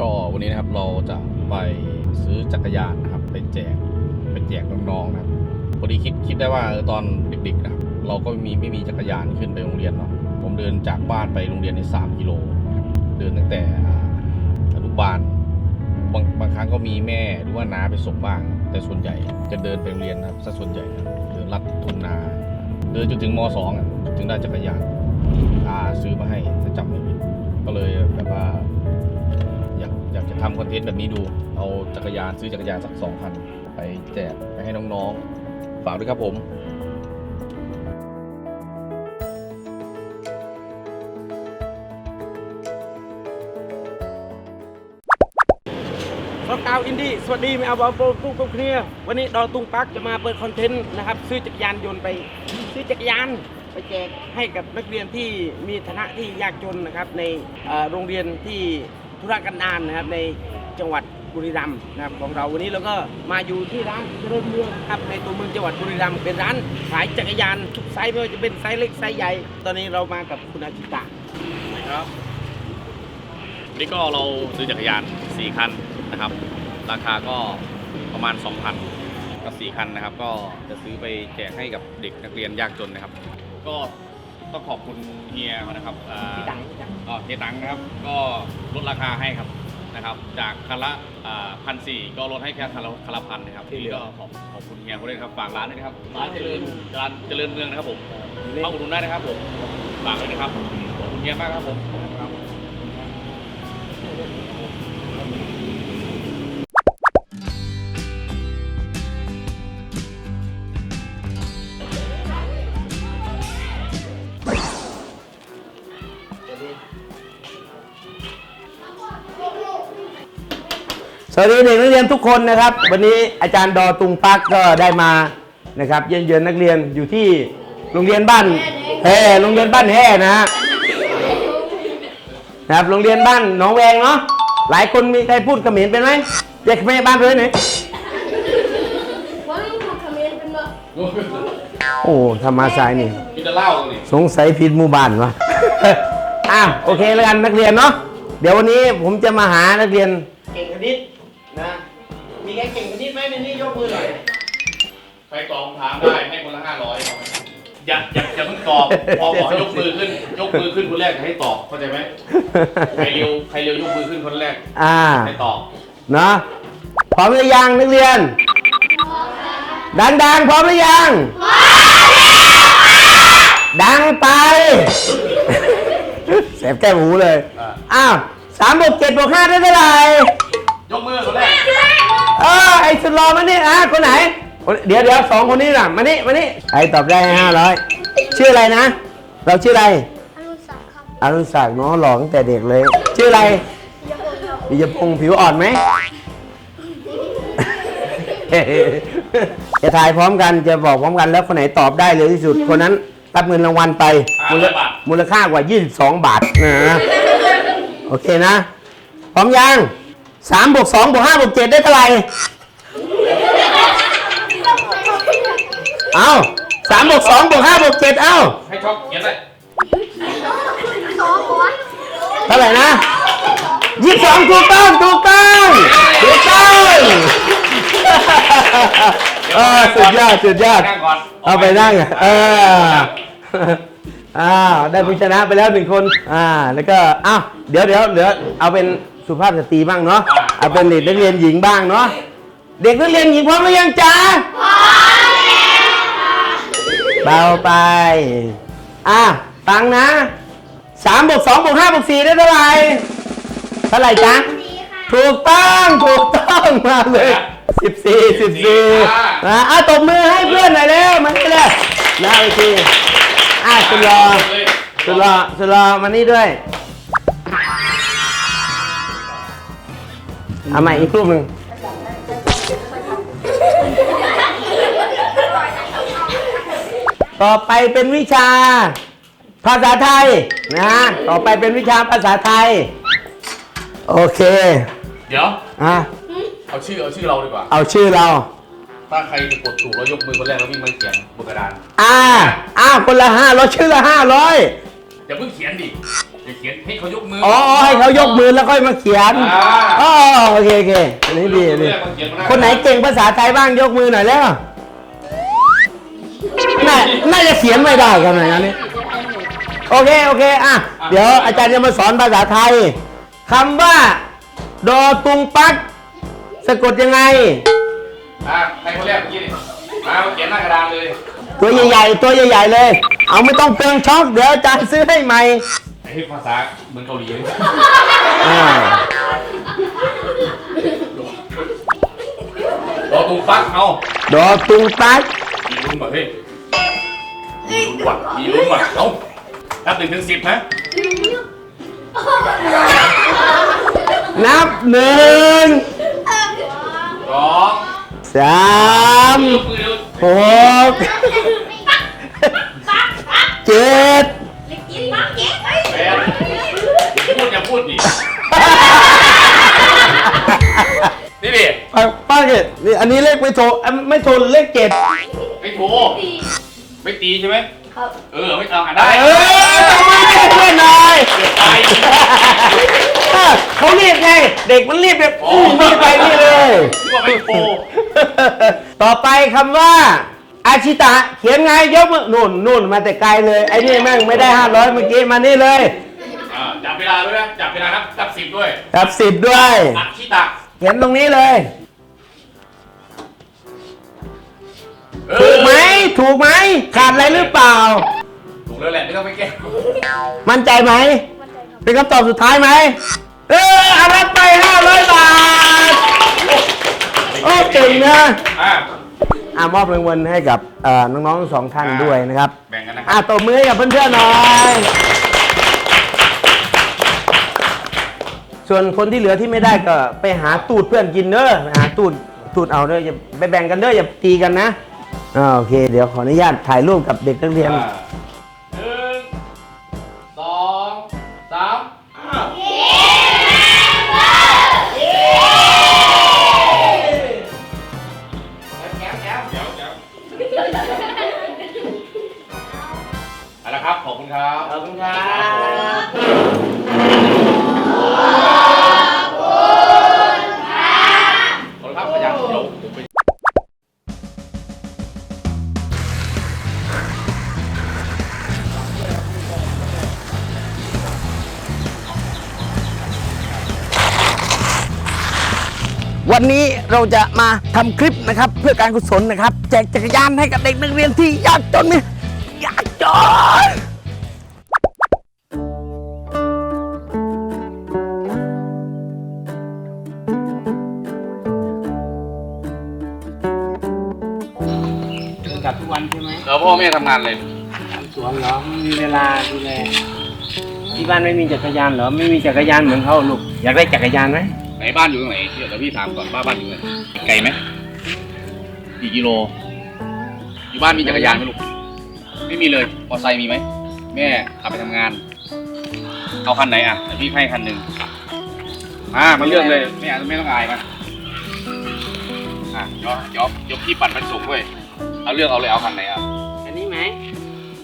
ก็วันนี้นะครับเราจะไปซื้อจักรยานนะครับ ไปแจกไปแจกน้องๆนะครับพอดีคิดคิดได้ว่าตอนเด็กๆนะครับเราก็มีไม่มีจักรยานขึ้นไปโรงเรียนเนาะผมเดินจากบ้านไปโรงเรียนใน3กิโลเดินตั้งแต่อ่นุบาลบางบางครั้งก็มีแม่หรือว่าน้าไปส่งบ้าง แต่ส่วนใหญ่จะเดินไปโรงเรียนนะครับซะส่วนใหญ่นะครับเดินลัดทุ่งนา เดินจนถึงมสองถึงได้จักรยานอาซื้อมาให้ถ้าจำไม่ผิดก็เลยแบบว่า อยากจะทำคอนเทนต์แบบนี้ดู เอาจักรยานซื้อจักรยานสักสองคันไปแจกไปให้น้องๆ ฝากด้วยครับผมรถกาวอินดี้สวัสดีไม่เอาบอลโปรปุ๊บปุ๊บเคลียวันนี้ดอตุงปักจะมาเปิดคอนเทนต์นะครับซื้อจักรยานยนต์ไป ซื้อจักรยานไปแจกให้กับนักเรียนที่มีฐานะที่ยากจนนะครับในโรงเรียนที่ ธุรกันดารนะครับในจังหวัดบุรีรัมย์นะครับของเราวันนี้เราก็มาอยู่ที่ร้านเจริญเมืองครับในตัวเมืองจังหวัดบุรีรัมย์เป็นร้านขายจักรยานทุกไซส์ไม่ว่าจะเป็นไซส์เล็กไซส์ใหญ่ ตอนนี้เรามากับคุณอาชิตะครับนี่ก็เราซื้อจักรยาน 4 คันนะครับ ราคาก็ประมาณ 2,000 กับ 4 คันนะครับ ก็จะซื้อไปแจกให้กับเด็กนักเรียนยากจนนะครับ ก็ ต้องขอบคุณเฮียเขานะครับอ่า พี่ตังค์อ๋อเฮียตังค์นะครับก็ลดราคาให้ครับนะครับ จากคันละพันสี่ก็ลดให้แค่คันละคันละพันนะครับที่ก็ขอบขอบคุณเฮียเขาด้วยนะครับฝากร้านด้วยนะครับร้านเจริญร้านเจริญเมืองนะครับผมเข้าอุดหนุนได้นะครับผมฝากด้วยนะครับขอบคุณเฮียมากครับผม สวัสดีเด็กนักเรียนทุกคนนะครับ วันนี้อาจารย์ดอตุงปักก็ได้มานะครับ เยือนเยือนนักเรียนอยู่ที่โรงเรียนบ้านแห่โรงเรียนบ้านแห่นะฮะนะครับโรงเรียนบ้านหนองแวงเนาะหลายคนมีใครพูดเขมรเป็นไหมเด็กแม่บ้านเลยไหนว่าไม่พูดคำนี้เป็นบ่โอ้ธรรมาสายนี่มีแต่เหล้าเลยสงสัยผิดหมู่บ้านวะอ้าวโอเคแล้วกันนักเรียนเนาะเดี๋ยววันนี้ผมจะมาหานักเรียนเก่งคณิต นะ มีใครเก่งคณิตไหมในนี้ยกมือหน่อยใครตอบคำถามได้ให้คนละห้าร้อยอย่าอย่าอย่าเพิ่งตอบ พอบอกให้ยกมือขึ้น ยกมือขึ้นคนแรกให้ตอบเข้าใจไหมใครเร็วใครเร็วยกมือขึ้นคนแรกอ่าให้ตอบเนาะพร้อมหรือยังนักเรียน ดังๆ พร้อมหรือยังดังไปแสบแก้มหูเลยอ่าอ้าวสามบวกเจ็ดบวกห้าได้เท่าไหร่ ยกมือคนแรกเออไอ้สุดรอมานี่อะคนไหนคนเดี๋ยวเดี๋ยวสองคนนี้ล่ะมานี่มานี่ใครตอบได้ห้าร้อยชื่ออะไรนะ เราชื่ออะไรอนุสักดิ์ครับอรุณศักดิ์เนาะหล่อตั้งแต่เด็กเลย ชื่ออะไรยาโครับปิยพงศ์ผิวอ่อนไหม จะถ่ายพร้อมกันจะบอกพร้อมกันแล้วคนไหนตอบได้เร็วที่สุด คนนั้นรับเงินรางวัลไป มูล500บาทมูลค่ากว่า 22 บาทนะโอเคนะ พร้อมยัง 3บวก2บวก5บวก7ได้เท่าไหร่ เอ้า3บวก2บวก5บวก7เอ้าให้ช็อกเขียนเลยสองหัวเท่าไหร่นะ22ถูกต้องถูกต้องถูกต้องเออสุดยอดสุดยอด นั่งก่อนเอาไปนั่งอะเอออ้าวได้ผู้ชนะไปแล้วหนึ่งคน อ่า แล้วก็ อ้าว เดี๋ยวเดี๋ยวเหลือ เอาเป็น สุภาพสตรีบ้างเนาะเอาเป็นเด็กนักเรียนหญิงบ้างเนาะเด็กนักเรียนหญิงพร้อมหรือยังจ๊ะพร้อมเบาไปอะฟังนะสามบวกสองบวกห้าบวกสี่ได้เท่าไหร่เท่าไหร่จ๊ะดีค่ะถูกต้องถูกต้องมาเลยสิบสี่สิบสี่นะอะตบมือให้เพื่อนหน่อยเร็วมานี่เลยนะโอเคอะสุดรอสุดรอสุดรอมานี่ด้วย เอาใหม่อีกรูปหนึ่งต่อไปเป็นวิชา ภาษาไทยนะต่อไปเป็นวิชาภาษาไทย โอเคเดี๋ยว อะเอาชื่อเอาชื่อเราดีกว่า เอาชื่อเรา ถ้าใครจะกดถูกแล้วยกมือคนแรกแล้ววิ่งมาเขียนบนกระดาน อ่าอ้าวคนละห้าร้อยชื่อละห้าร้อยอย่าเพิ่งเขียนดิ จะเขียนให้เขายกมืออ๋อให้เขายกมือแล้วค่อยมาเขียนอ่าอ๋อโอเคโอเคอันนี้ดีดีเขาเขียมาคนไหนเก่งภาษาไทยบ้างยกมือหน่อยแล้วน่าน่าจะเขียนไม่ได้กันหน่อยนะนี่โอเคโอเคอะเดี๋ยวอาจารย์จะมาสอนภาษาไทยคำว่า ดอตุงปักสะกดยังไงอะใครคนแรกเมื่อกี้นี่มาเขียนหน้ากระดานเลย ตัวใหญ่ๆตัวใหญ่ๆเลย เอาไม่ต้องเปลืองช็อกเดี๋ยวอาจารย์ซื้อให้ใหม่ ไอ้ภาษาเหมือนเกาหลีเลยอ่ารอตุ้งฟักเอาดอตุงปักมีลุ้นว่ะเฮ้ยมีลุ้นว่ะมีลุ้นว่ะเอานับหนึ่งถึงสิบนะนับหนึ่งสองสามยกมือเร็วหก ดอย่าพูดดินี่ดิป้าป้าเกดนี่อันนี้เลขไม่โทรอะไม่โทรเลขเจ็ดไม่โทรไม่ตีใช่ไหมเออไม่เอาอะได้เออทำไมไม่เพื่อนหน่อยเกือบตายเออเขาเรียกไง เด็กมันเรียกแบบอู้นี่ไปนี่เลย ที่ว่าไม่โทรต่อไปคำว่า อาชิตะ เขียนไงยกมือนู่นนู่นมาแต่ไกลเลย ไอ้นี่แม่งไม่ได้ห้าร้อยเมื่อกี้มานี่เลย อ่าจับเวลาด้วยนะจับเวลานับนับสิบด้วยครับสิบด้วยอัดขี้ตะเขียนตรงนี้เลย เอถูอกไหม ถูกไหม ขาดอะไรหรือเปล่า ถูกแล้วแหละไม่ต้องไปแก้มั่นใจไหมเป็นคำตอบสุดท้ายไหม เออเอารับไปห้าร้อยบาท โอ้เก่งนะ อ่า อ่ามอบรางวัลให้กับเอ่อน้องๆทั้งสองท่านอ่า ด้วยนะครับ แบ่งกันนะคอ่ารับ ตบมือให้กับเพื่อนๆหน่อย ส่วนคนที่เหลือที่ไม่ได้ก็ไปหาตูดเพื่อนกินเด้อไปหาตูดตูดเอาเด้ออย่าไปแบ่งกันเด้ออย่าตีกันนะอ่าโอเค เดี๋ยวขออนุญาตถ่ายรูปกับเด็กนักเรียนอ่าหนึ่งสองสามอ้าวแจ๋วแจ๋วแจ๋วแจ๋วเอาละครับ ขอบคุณครับ ขอบคุณครับ วันนี้เราจะมาทำคลิปนะครับ เพื่อการกุศลนะครับ แจกจักรยานให้กับเด็กนักเรียนที่ยากจนนี่ยากจน พ่อแม่ทำงานอะไรทำสวนเหรอไม่มีเวลาดูแลที่บ้านไม่มีจักรยานเหรอไม่มีจักรยานเหมือนเขาลูกอยากได้จักรยานไหมไหนบ้านอยู่ตรงไหนเดี๋ยวพี่ถามก่อนบ้านบ้านอยู่ไหนไกลไหมกี่กิโลอยู่บ้านมีจักรยานไหมลูกไม่มีเลยมอเตอร์ไซค์มีไหมแม่ขับไปทำงานเอาคันไหนอะเดี๋ยวพี่ให้คันหนึ่งมามาเลือกเลยไม่อาไม่ต้องอายมาอะเดี๋ยวเดี๋ยวเดี๋ยวพี่ปั่นไปส่งด้วยเอาเลือกเอาเลยเอาคันไหนอะอันนี้ ไหม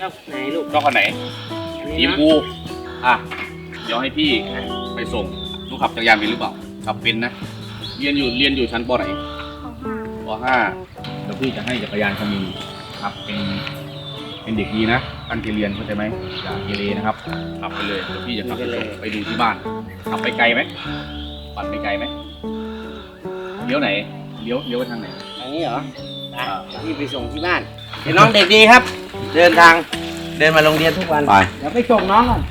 ชอบไหนลูกชอบคันไหนอันสีนี้ชมนะพูอะ เดี๋ยวให้พี่ไปส่งลูกขับจักรยานเป็นหรือเปล่า ขับเป็นนะ เรียนอยู่เรียนอยู่ชั้นปไหนปห้าเดี๋ยวพี่จะให้จักรยานคันนี้ครับเป็น เป็นเด็กดีนะตั้งใจเรียนเข้าใจไหมอย่าเกเรนะครับ ขับไปเลย เดี๋ยวพี่จะขับไปส่งไปดูที่บ้าน ขับไปไกลไหมปั่นไปไกลไหมเลี้ยวไหน เลี้ยวเลี้ยวไปทางไหน อันนี้เหรออ่าพี่ไปส่งที่บ้านเดี๋ยวน้องเด็กดีครับ เดินทาง เดินมาโรงเรียนทุกวันไป เดี๋ยวไปส่งน้องก่อน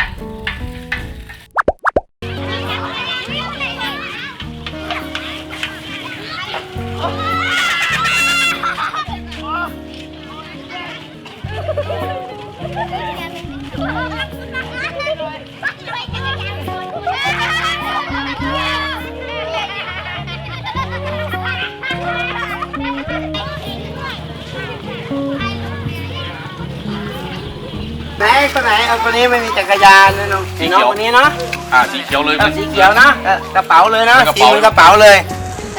ไหนคนไหนเอาคนนี้ไม่มีจักรยานนะน้องสีไอ้น้องเขียวคนนี้เนาะอ่าสีเขียวเลยเอาสีเขียวนะเออกระเป๋าเลยนะกระสีเป๋าเหมือนกระเป๋าเลย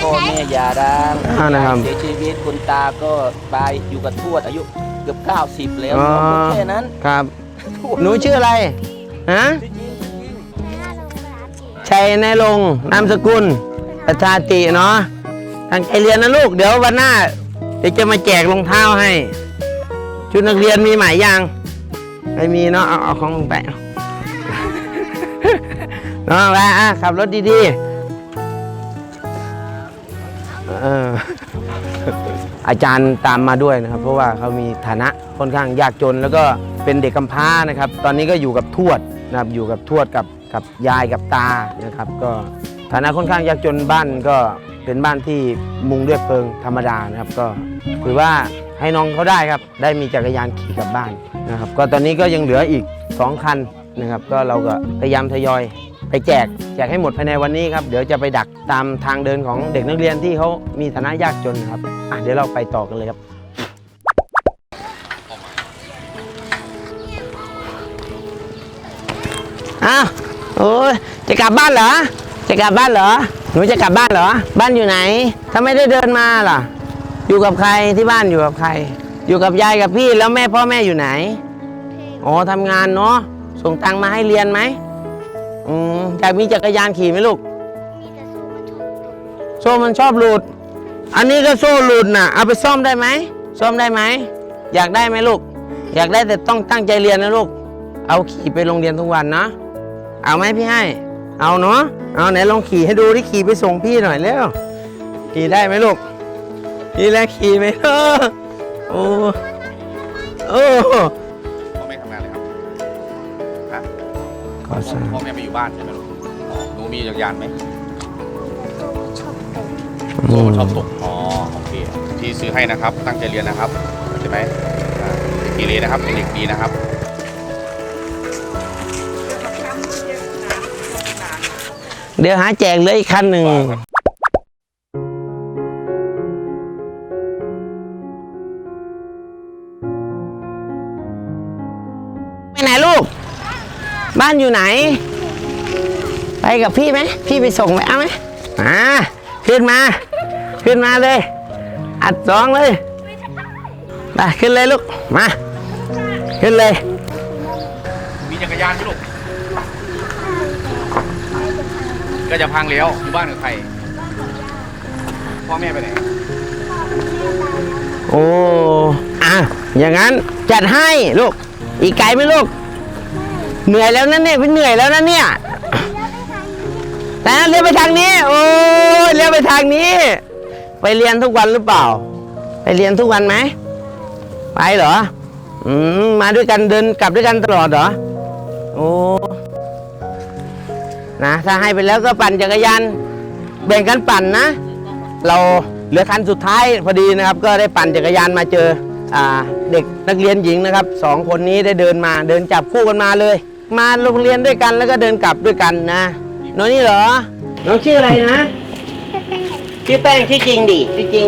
พ่อแม่อย่าร้างอ่านะครับเสียชีวิตคุณตาก็ไปอยู่กับทวดอายุเกือบ 90 แล้วอ๋อสองคนแค่นั้นครับหนูชื่ออะไรฮะที่จริงชื่อชัยนรงค์นามสกุลประชาติเนาะตั้งใจเรียนนะลูก เดี๋ยววันหน้าเดี๋ยวจะมาแจกรองเท้าให้ ชุดนักเรียนมีใหม่ยัง ไม่มีเนาะเอาเอาของลงไปเอาเนาะไปอะขับรถดีๆเอออาจารย์ตามมาด้วยนะครับ เพราะว่าเขามีฐานะค่อนข้างยากจนแล้วก็เป็นเด็กกำพร้านะครับ ตอนนี้ก็อยู่กับทวดนะครับอยู่กับทวดกับกับยายกับตานะครับ ก็ฐานะค่อนข้างยากจนบ้านก็เป็นบ้านที่มุงด้วยเพลิงธรรมดานะครับ ก็ถือว่า ให้น้องเขาได้ครับ ได้มีจักรยานขี่กลับบ้านนะครับ ก็ตอนนี้ก็ยังเหลืออีก 2 คันนะครับ ก็เราก็พยายามทยอยไปแจกแจกให้หมดภายในวันนี้ครับเดี๋ยวจะไปดักตามทางเดินของเด็กนักเรียนที่เขามีฐานะยากจนครับอะเดี๋ยวเราไปต่อกันเลยครับอ้าวโอ้ยจะกลับบ้านเหรอ จะกลับบ้านเหรอหนูจะกลับบ้านเหรอ บ้านอยู่ไหนถ้าไม่ได้เดินมาล่ะ อยู่กับใครที่บ้านอยู่กับใคร อยู่กับยายกับพี่แล้วแม่พ่อแม่อยู่ไหนอ๋อทำงานเนาะส่งตังค์มาให้เรียนไหมอืมอยากมีจักรยานขี่ไหมลูกมีแต่สู้มันถูกโซ่มันชอบหลุด อันนี้ก็โซ่หลุดน่ะ เอาไปซ่อมได้ไหมซ่อมได้ไหม อยากได้ไหมลูก อยากได้แต่ต้องตั้งใจเรียนนะลูก เอาขี่ไปโรงเรียนทุกวันนะ เอาไหมพี่ให้ เอาเนาะ เอาไหนลองขี่ให้ดูที่ขี่ไปส่งพี่หน่อยเร็ว ขี่ได้ไหมลูก ขี่แล้วขี่ไหมเออโอ้โอ้พ่อแม่ทำงานเลยครับฮะขอสร้างพ่อแม่ไม่อยู่บ้านใช่ไหมลูกอ๋อหนูมีจักรยานไหมชอบผมโอ้ชอบตกอ๋อโอเคที่ซื้อให้นะครับ ตั้งใจเรียนนะครับใช่ไหมอ่าเด็กกีเลนะครับเป็นเด็กดีนะครับ เดี๋ยวหาแจกเลยอีกคันหนึ่ง บ้านอยู่ไหน ไปกับพี่ไหม พี่ไปส่งไปเอาไหมอ่าขึ้นมา ขึ้นมาเลย อัดสองเลยไปขึ้นเลยลูก มา ขึ้นเลย มีจักรยานไหมลูก ก็จะพังแล้วอยู่บ้านกับใคร พ่อแม่ไปไหน โอ้อะอย่างนั้นจัดให้ลูก อีกไกลไหมลูก เหนื่อยแล้วนั่นเนี่ยเป็นเหนื่อยแล้วนะเนี่ยแต่เลี้ยวไปทางนี้ โอ้ยเลี้ยวไปทางนี้ ไปเรียนทุกวันหรือเปล่า ไปเรียนทุกวันไหมไปเหรออืมมาด้วยกันเดินกลับด้วยกันตลอดเหรอโอ้นะถ้าให้ไปแล้วก็ปั่นจักรยานแบ่งกันปั่นนะ เราเหลือคันสุดท้ายพอดีนะครับ ก็ได้ปั่นจักรยานมาเจออเด็กนักเรียนหญิงนะครับสองคนนี้ได้เดินมาเดินจับคู่กันมาเลย มาโรงเรียนด้วยกันแล้วก็เดินกลับด้วยกันนะน้องนี่เหรอ น้องชื่ออะไรนะ ชื่อแป้งชื่อจริงดิชื่อจริง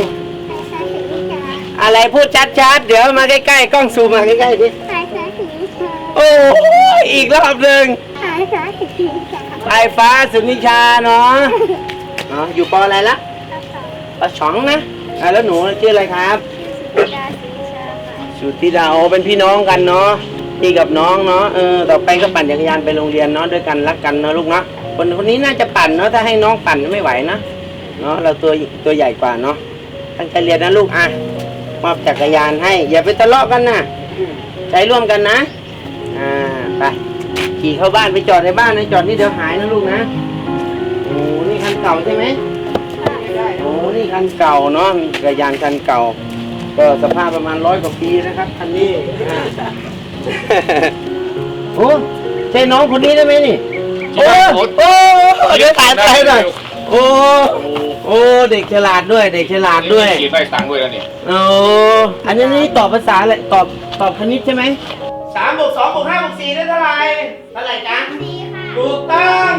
อะไรพูดชัดๆ เดี๋ยวมาใกล้ๆ กล้องซูมมาใกล้ๆดิสายสายสีชาโอ้ยอีกรอบหนึ่งสายสายสีชาไฟฟ้าสุนิชาเนาะอ๋ออยู่ปออะไรละปสองนะอะแล้วหนูชื่ออะไรครับดาสีชาค่ะสุธิดาโอเป็นพี่น้องกันเนาะ พี่กับน้องเนาะเออต่อไปก็ปั่นจักรยานไปโรงเรียนเนาะด้วยกันรักกันเนาะลูกเนาะคนคนนี้น่าจะปั่นเนาะถ้าให้น้องปั่นไม่ไหวนะเนาะเราตัวตัวใหญ่กว่าเนาะตั้งใจเรียนนะลูกอะมอบจักรยานให้ อย่าไปทะเลาะกันนะใช้ร่วมกันนะอ่าไปขี่เข้าบ้านไปจอดในบ้านนะจอดนี่เดี๋ยวหายนะลูกนะโอ้นี่คันเก่าใช่ไหมโอ้นี่คันเก่าเนาะมีจักรยานคันเก่า ก็สภาพประมาณร้อยกว่าปีนะครับคันนี้อ่า โอ้ใช่น้องคนนี้ได้ไหมนี่โอ้โอ้เดี๋ยวถ่ายไปหน่อยโอ้โอ้เด็กฉลาดด้วยเด็กฉลาดด้วยขีดได้ตังค์ด้วยแล้วนี่โอ้อันนี้นี่ตอบภาษาอะไรตอบตอบคณิตใช่ไหมสามบวกสองบวกห้าบวกสี่ได้เท่าไหร่เท่าไหร่จ๊ะดีค่ะถูกต้อง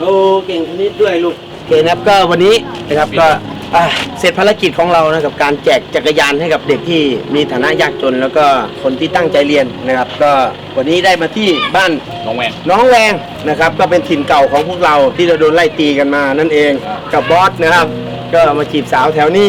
โอ้เก่งคณิตด้วยลูกโอเคนะครับก็วันนี้นะครับก็ อะเสร็จภารกิจของเรานะกับการแจกจักรยานให้กับเด็กที่มีฐานะยากจน แล้วก็คนที่ตั้งใจเรียนนะครับ ก็วันนี้ได้มาที่บ้านน้องแหวนน้องแวงนะครับ ก็เป็นถิ่นเก่าของพวกเราที่เราโดนไล่ตีกันมานั่นเองกับบอสนะครับ ก็มาจีบสาวแถวนี้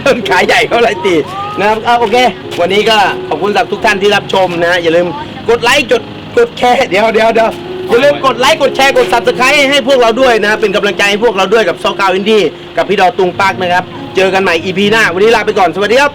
ต้นขายใหญ่เขาไล่ตีนะครับเอาโอเค วันนี้ก็ขอบคุณสำหรับทุกท่านที่รับชมนะฮะอย่าลืมกดไลค์กดกดแชร์เดี๋ยวเดี๋ยวเดี๋ยว อย่าลืมกดไลค์กดแชร์กด subscribe ให้พวกเราด้วยนะครับเป็นกำลังใจให้พวกเราด้วยกับซอกาวอินดี้กับพี่ดอตุงปักนะครับ เจอกันใหม่ EP หน้า วันนี้ลาไปก่อนสวัสดีครับ